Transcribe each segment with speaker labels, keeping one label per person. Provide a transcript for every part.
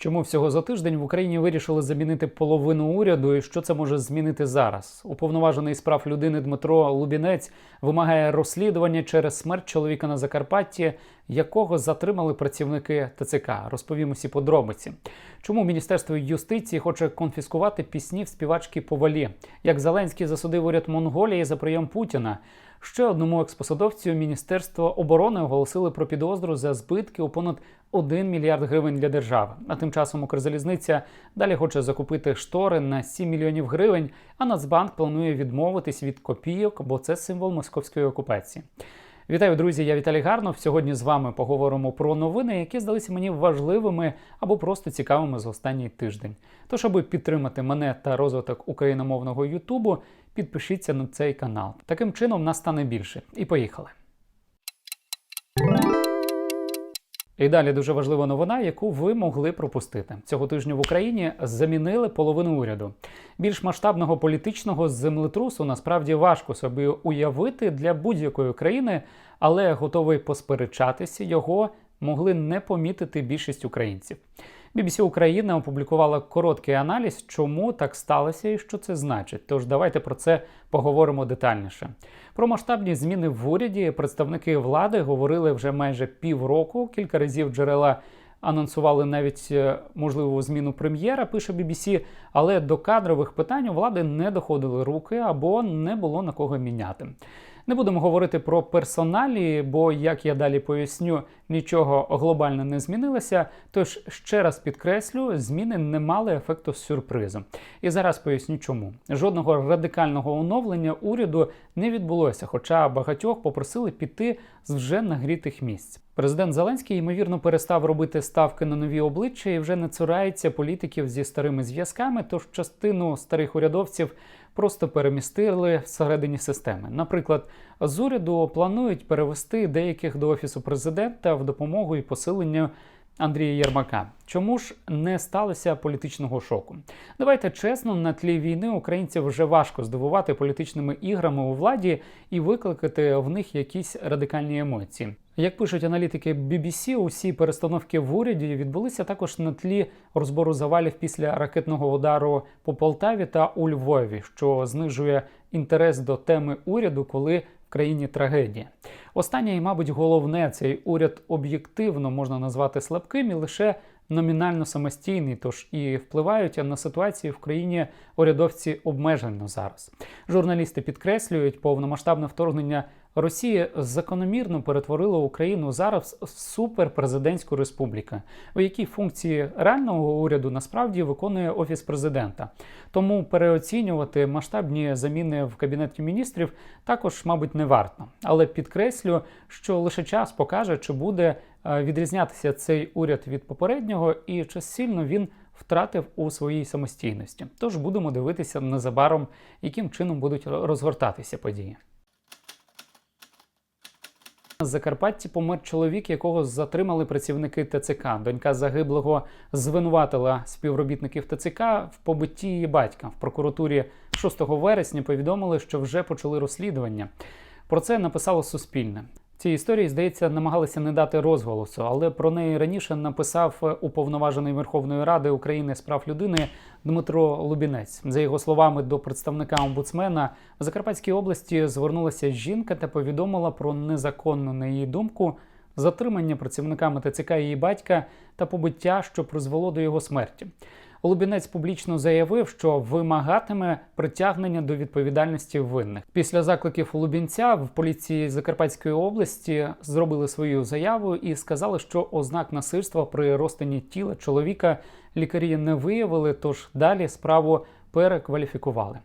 Speaker 1: Чому всього за тиждень в Україні вирішили замінити половину уряду, і що це може змінити зараз? Уповноважений з прав людини Дмитро Лубінець вимагає розслідування через смерть чоловіка на Закарпатті, якого затримали працівники ТЦК. Розповім усі подробиці. Чому Міністерство юстиції хоче конфіскувати пісні в співачки Повалі? Як Зеленський засудив уряд Монголії за прийом Путіна? Ще одному експосадовцю Міністерство оборони оголосили про підозру за збитки у понад 1 мільярд гривень для держави. А тим часом Укрзалізниця далі хоче закупити штори на 7 мільйонів гривень. А Нацбанк планує відмовитись від копійок, бо це символ московської окупації. Вітаю, друзі! Я Віталій Гарнов. Сьогодні з вами поговоримо про новини, які здалися мені важливими або просто цікавими за останній тиждень. Тож, аби підтримати мене та розвиток україномовного Ютубу, підпишіться на цей канал. Таким чином нас стане більше. І поїхали. І далі дуже важлива новина, яку ви могли пропустити цього тижня в Україні. Замінили половину уряду. Більш масштабного політичного землетрусу насправді важко собі уявити для будь-якої країни, але готовий посперечатися його могли не помітити більшість українців. BBC Україна опублікувала короткий аналіз, чому так сталося і що це значить. Тож давайте про це поговоримо детальніше. Про масштабні зміни в уряді представники влади говорили вже майже півроку. Кілька разів джерела анонсували навіть е, можливу зміну прем'єра. Пише BBC, але до кадрових питань у влади не доходили руки або не було на кого міняти. Не будемо говорити про персоналі, бо, як я далі поясню, нічого глобально не змінилося. Тож ще раз підкреслю, зміни не мали ефекту сюрпризу. І зараз поясню, чому жодного радикального оновлення уряду не відбулося, хоча багатьох попросили піти з вже нагрітих місць. Президент Зеленський ймовірно перестав робити ставки на нові обличчя і вже не цурається політиків зі старими зв'язками. Тож частину старих урядовців просто перемістили всередині системи. Наприклад, з уряду планують перевести деяких до офісу президента в допомогу і посиленню Андрія Єрмака. Чому ж не сталося політичного шоку? Давайте чесно, на тлі війни українців вже важко здивувати політичними іграми у владі і викликати в них якісь радикальні емоції. Як пишуть аналітики BBC, усі перестановки в уряді відбулися також на тлі розбору завалів після ракетного удару по Полтаві та у Львові, що знижує інтерес до теми уряду, коли в країні трагедія. Останнє і, мабуть, головне цей уряд об'єктивно можна назвати слабким і лише номінально самостійний, тож і впливають на ситуацію в країні урядовці обмежено зараз. Журналісти підкреслюють, повномасштабне вторгнення Росії закономірно перетворило Україну зараз в суперпрезидентську республіку, у якій функції реального уряду насправді виконує офіс президента. Тому переоцінювати масштабні заміни в кабінеті міністрів також, мабуть, не варто. Але підкреслю, що лише час покаже, чи буде відрізнятися цей уряд від попереднього, і чи сильно він втратив у своїй самостійності. Тож будемо дивитися незабаром, яким чином будуть розгортатися події. Закарпатті помер чоловік, якого затримали працівники ТЦК. Донька загиблого звинуватила співробітників ТЦК в побитті її батька. В прокуратурі 6 вересня повідомили, що вже почали розслідування. Про це написало Суспільне. Цій історії, здається, намагалися не дати розголосу, але про неї раніше написав уповноважений Верховної Ради України з прав людини Дмитро Лубінець. За його словами, до представника омбудсмена в Закарпатській області звернулася жінка та повідомила про незаконну, на її думку, затримання працівниками ТЦК її батька та побиття, що призвело до його смерті. Лубінець публічно заявив, що вимагатиме притягнення до відповідальності винних. Після закликів Лубінця в поліції Закарпатської області зробили свою заяву і сказали, що ознак насильства при розтині тіла чоловіка лікарі не виявили, тож далі справу перекваліфікували.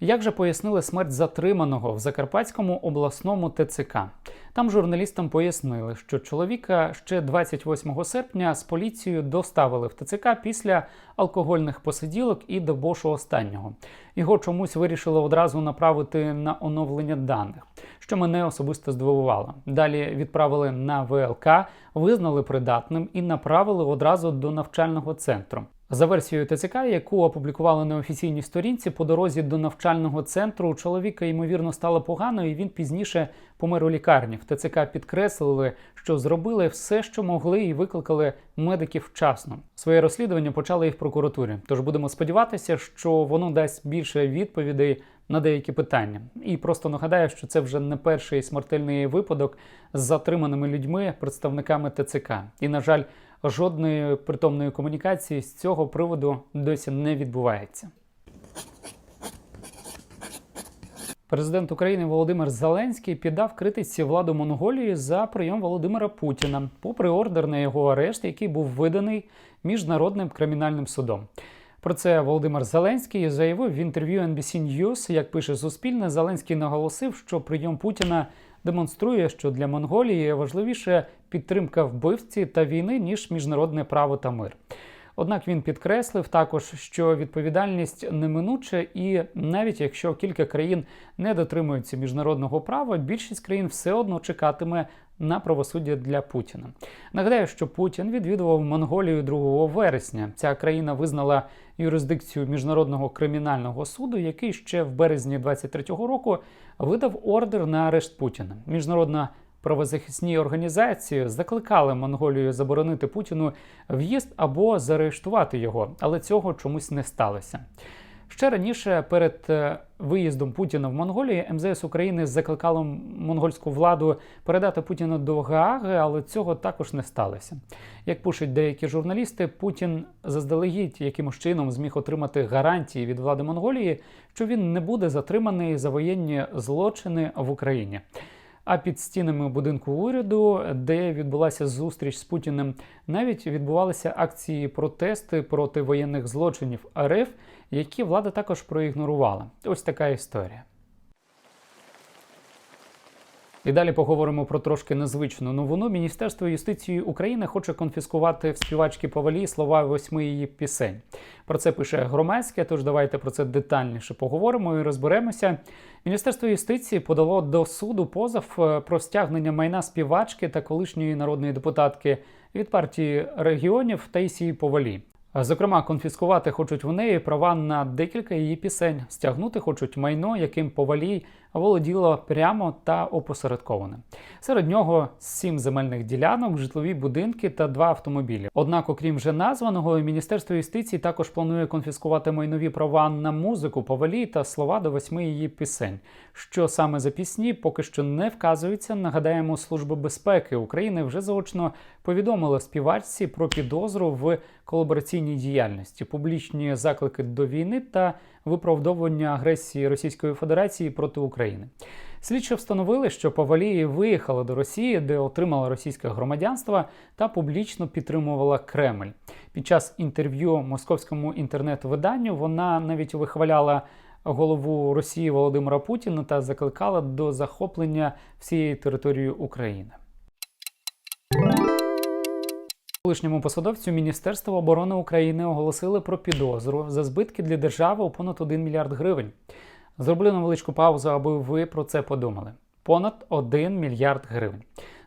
Speaker 1: Як же пояснили смерть затриманого в Закарпатському обласному ТЦК? Там журналістам пояснили, що чоловіка ще 28 серпня з поліцією доставили в ТЦК після алкогольних посиділок і до бошу останнього. Його чомусь вирішили одразу направити на оновлення даних, що мене особисто здивувало. Далі відправили на ВЛК, визнали придатним і направили одразу до навчального центру. За версією ТЦК, яку опублікували на офіційній сторінці, по дорозі до навчального центру чоловіка ймовірно стало погано, і він пізніше помер у лікарні. В ТЦК підкреслили, що зробили все, що могли, і викликали медиків вчасно. Своє розслідування почали і в прокуратурі. Тож будемо сподіватися, що воно дасть більше відповідей на деякі питання. І просто нагадаю, що це вже не перший смертельний випадок з затриманими людьми, представниками ТЦК. І, на жаль, жодної притомної комунікації з цього приводу досі не відбувається. Президент України Володимир Зеленський піддав критиці владу Монголії за прийом Володимира Путіна, попри ордер на його арешт, який був виданий міжнародним кримінальним судом. Про це Володимир Зеленський заявив в інтерв'ю NBC News. Як пише Суспільне, Зеленський наголосив, що прийом Путіна демонструє, що для Монголії важливіше підтримка вбивці та війни ніж міжнародне право та мир. Однак він підкреслив також, що відповідальність неминуча, і навіть якщо кілька країн не дотримуються міжнародного права, більшість країн все одно чекатиме на правосуддя для Путіна. Нагадаю, що Путін відвідував Монголію 2 вересня. Ця країна визнала юрисдикцію міжнародного кримінального суду, який ще в березні 23-го року видав ордер на арешт Путіна. Міжнародна правозахисні організації закликали Монголію заборонити Путіну в'їзд або заарештувати його, але цього чомусь не сталося. Ще раніше, перед е, виїздом Путіна в Монголії, МЗС України закликало монгольську владу передати Путіна до Гааги, але цього також не сталося. Як пишуть деякі журналісти, Путін заздалегідь якимось чином зміг отримати гарантії від влади Монголії, що він не буде затриманий за воєнні злочини в Україні. А під стінами будинку уряду, де відбулася зустріч з Путіним, навіть відбувалися акції протести проти воєнних злочинів РФ, які влада також проігнорувала. Ось така історія. І далі поговоримо про трошки незвичну новину. Міністерство юстиції України хоче конфіскувати в співачки Павалі слова восьми її пісень. Про це пише громадське. Тож давайте про це детальніше поговоримо і розберемося. Міністерство юстиції подало до суду позов е, про стягнення майна співачки та колишньої народної депутатки від партії регіонів Таїсії Повалі. Зокрема, конфіскувати хочуть в неї права на декілька її пісень, стягнути хочуть майно, яким повалій володіло прямо та опосередковане. Серед нього сім земельних ділянок, житлові будинки та два автомобілі. Однак, окрім вже названого, міністерство юстиції також планує конфіскувати майнові права на музику повалі та слова до восьми її пісень. Що саме за пісні, поки що не вказується. Нагадаємо, служба безпеки України вже заочно повідомила співачці про підозру в колабораційній діяльності, публічні заклики до війни та виправдовування агресії Російської Федерації проти України. Слідчі встановили, що Павалії виїхала до Росії, де отримала російське громадянство та публічно підтримувала Кремль. Під час інтерв'ю московському інтернет-виданню вона навіть вихваляла голову Росії Володимира Путіна та закликала до захоплення всієї території України. Колишньому посадовцю Міністерства оборони України оголосили про підозру за збитки для держави у понад 1 мільярд гривень. Зроблю невеличку паузу, аби ви про це подумали. Понад 1 мільярд гривень.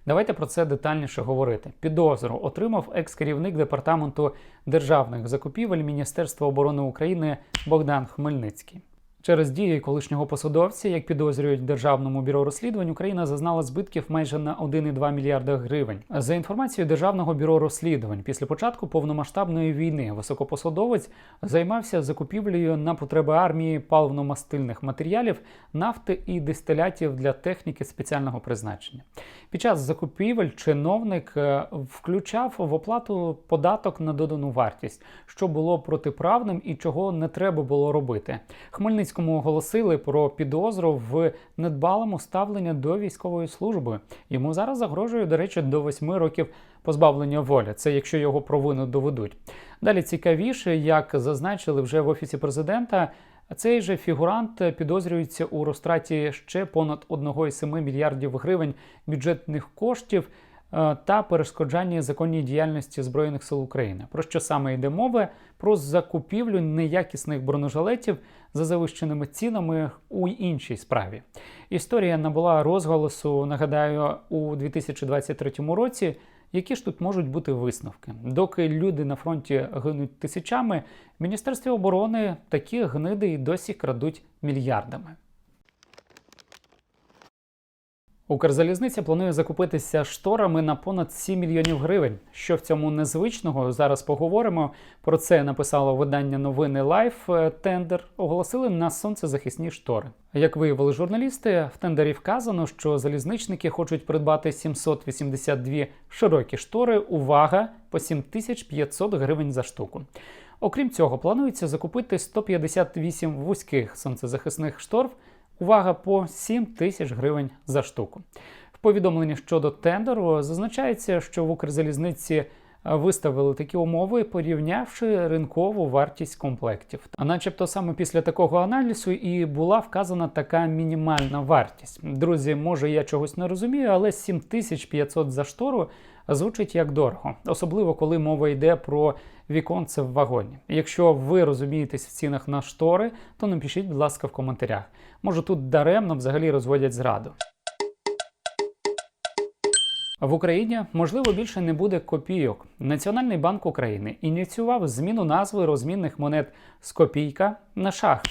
Speaker 1: Давайте про це детальніше говорити. Підозру отримав екс-керівник департаменту державних закупівель Міністерства оборони України Богдан Хмельницький. Через дії колишнього посадовця, як підозрюють державному бюро розслідувань, Україна зазнала збитків майже на 1,2 мільярда гривень. За інформацією державного бюро розслідувань, після початку повномасштабної війни високопосадовець займався закупівлею на потреби армії паливно-мастильних матеріалів, нафти і дистилятів для техніки спеціального призначення. Під час закупівель чиновник е, включав в оплату податок на додану вартість, що було протиправним і чого не треба було робити. Хмельницький Хмельницькому оголосили про підозру в недбалому ставленні до військової служби. Йому зараз загрожує, до речі, до восьми років позбавлення волі. Це якщо його провину доведуть. Далі цікавіше, як зазначили вже в офісі президента. Цей же фігурант підозрюється у розтраті ще понад 1,7 мільярдів гривень бюджетних коштів та перешкоджання законній діяльності Збройних сил України. Про що саме йде мова? Про закупівлю неякісних бронежилетів за завищеними цінами у іншій справі. Історія набула розголосу, нагадаю, у 2023 році. Які ж тут можуть бути висновки? Доки люди на фронті гинуть тисячами, в Міністерстві оборони такі гниди й досі крадуть мільярдами. Укрзалізниця планує закупитися шторами на понад 7 мільйонів гривень. Що в цьому незвичного? Зараз поговоримо. Про це написало видання новини Лайф. Тендер оголосили на сонцезахисні штори. Як виявили журналісти, в тендері вказано, що залізничники хочуть придбати 782 широкі штори. Увага по 7500 гривень за штуку. Окрім цього, планується закупити 158 вузьких сонцезахисних штор. Увага по 7 тисяч гривень за штуку. В повідомленні щодо тендеру зазначається, що в Укрзалізниці виставили такі умови, порівнявши ринкову вартість комплектів. А начебто саме після такого аналізу і була вказана така мінімальна вартість. Друзі, може я чогось не розумію, але 7500 за штору звучить як дорого, особливо коли мова йде про віконце в вагоні. Якщо ви розумієтесь в цінах на штори, то напишіть, будь ласка, в коментарях. Може тут даремно взагалі розводять зраду. В Україні можливо більше не буде копійок. Національний банк України ініціював зміну назви розмінних монет з копійка на шах.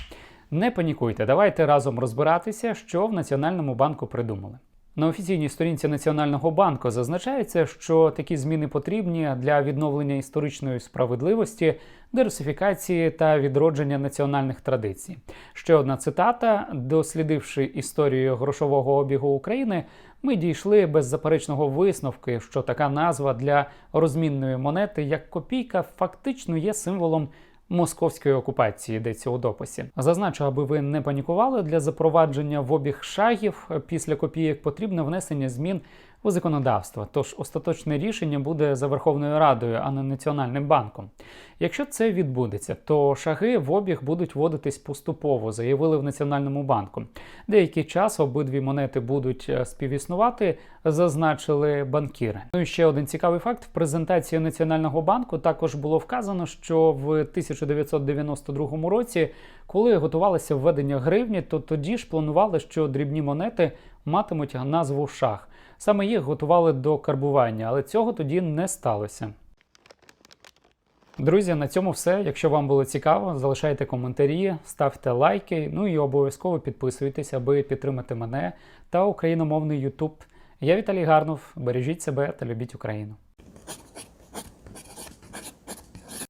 Speaker 1: Не панікуйте, давайте разом розбиратися, що в Національному банку придумали. На офіційній сторінці Національного банку зазначається, що такі зміни потрібні для відновлення історичної справедливості, дерусифікації та відродження національних традицій. Ще одна цитата: дослідивши історію грошового обігу України, ми дійшли беззаперечного висновку, що така назва для розмінної монети як копійка фактично є символом московської окупації йдеться у дописі. Зазначу, аби ви не панікували для запровадження в обіг шагів після копійок потрібне внесення змін у законодавство. Тож остаточне рішення буде за Верховною Радою, а не Національним банком. Якщо це відбудеться, то шаги в обіг будуть вводитись поступово, заявили в Національному банку. Деякий час обидві монети будуть е, співіснувати, зазначили банкіри. Ну і ще один цікавий факт: в презентації Національного банку також було вказано, що в 1992 році, коли готувалося введення гривні, то тоді ж планували, що дрібні монети матимуть назву шах. Саме їх готували до карбування, але цього тоді не сталося. Друзі, на цьому все. Якщо вам було цікаво, залишайте коментарі, ставте лайки, ну і обов'язково підписуйтесь, аби підтримати мене та україномовний YouTube. Я Віталій Гарнов. Бережіть себе та любіть Україну.